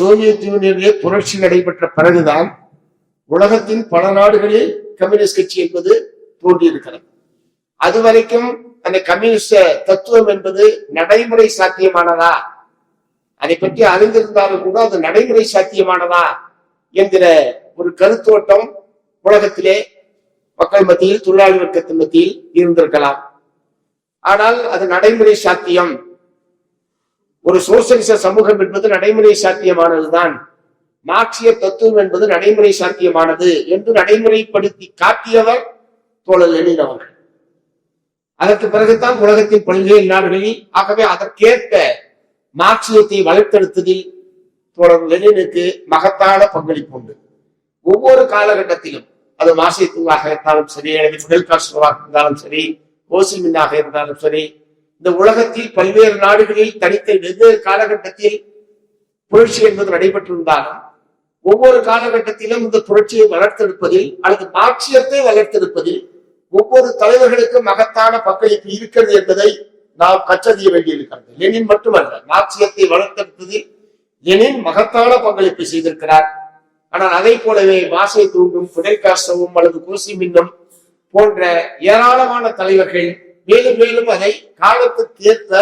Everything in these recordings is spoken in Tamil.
சோவியத் யூனியனிலே புரட்சி நடைபெற்ற பிறகுதான் உலகத்தின் பல நாடுகளில் கம்யூனிஸ்ட் கட்சி என்பது தோன்றியிருக்கிறது. அதுவரைக்கும் அந்த கம்யூனிஸ்ட தத்துவம் என்பது நடைமுறை சாத்தியமானதா? அதை பற்றி அறிந்திருந்தாலும் கூட அது நடைமுறை சாத்தியமானதா என்கிற ஒரு கருத்தோட்டம் உலகத்திலே மக்கள் மத்தியில் தொழிலாளி வர்க்கத்தின் மத்தியில் இருந்திருக்கலாம். ஆனால் அது நடைமுறை சாத்தியம். ஒரு சோசியலிச சமூகம் என்பது நடைமுறை சாத்தியமானதுதான். மார்க்சிய தத்துவம் என்பது நடைமுறை சாத்தியமானது என்று நடைமுறைப்படுத்தி காட்டியவர் தோழர் லெனின் அவர்கள். அதற்கு பிறகுதான் உலகத்தின் பல்வேறு நாடுகளில் ஆகவே அதற்கேற்ப மார்க்சியத்தை வளர்த்தெடுத்ததில் தோழர் லெனினுக்கு மகத்தான பங்களிப்பு உண்டு. ஒவ்வொரு காலகட்டத்திலும் அது மார்க்சியத்துவாக இருந்தாலும் சரி அல்லது ஃபிடல் இருந்தாலும் சரி ஓசிமின்னாக இருந்தாலும் சரி இந்த உலகத்தில் பல்வேறு நாடுகளில் தனித்த வெவ்வேறு காலகட்டத்தில் புரட்சி என்பது நடைபெற்றிருந்தாலும் ஒவ்வொரு காலகட்டத்திலும் இந்த புரட்சியை வளர்த்தெடுப்பதில் அல்லது மார்க்சியத்தை வளர்த்தெடுப்பதில் ஒவ்வொரு தலைவர்களுக்கும் மகத்தான பங்களிப்பு இருக்கிறது என்பதை நாம் கற்றறிய வேண்டியிருக்கிறது. லெனின் மட்டுமல்ல மார்க்சியத்தை வளர்த்தெடுப்பதில் லெனின் மகத்தான பங்களிப்பு செய்திருக்கிறார். ஆனால் அதை போலவே மாசை தூண்டும் புடல் காசவும் அல்லது கோசிமின்னும் போன்ற ஏராளமான தலைவர்கள் மேலும் மேலும் அதை காலத்துக்கு ஏற்ப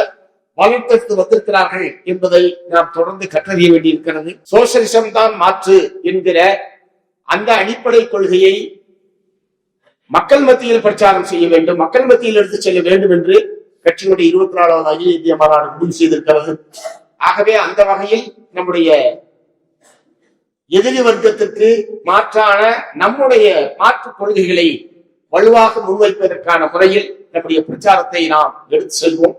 வளர்த்தெடுத்து வந்திருக்கிறார்கள் என்பதை நாம் தொடர்ந்து கற்றறிய வேண்டியிருக்கிறது. சோசியலிசம் தான் மாற்று என்கிற அந்த அடிப்படை கொள்கையை மக்கள் மத்தியில் பிரச்சாரம் செய்ய வேண்டும் மக்கள் மத்தியில் எடுத்து செல்ல வேண்டும் என்று கட்சியினுடைய இருபத்தி நாலாவது அகில இந்திய மாநாடு முடிவு செய்திருக்கிறது. ஆகவே அந்த வகையில் நம்முடைய எதிரி வர்க்கத்திற்கு மாற்றான நம்முடைய மாற்று கொள்கைகளை வலுவாக முன்வைப்பதற்கான முறையில் நம்முடைய பிரச்சாரத்தை நாம் எடுத்து செல்வோம்.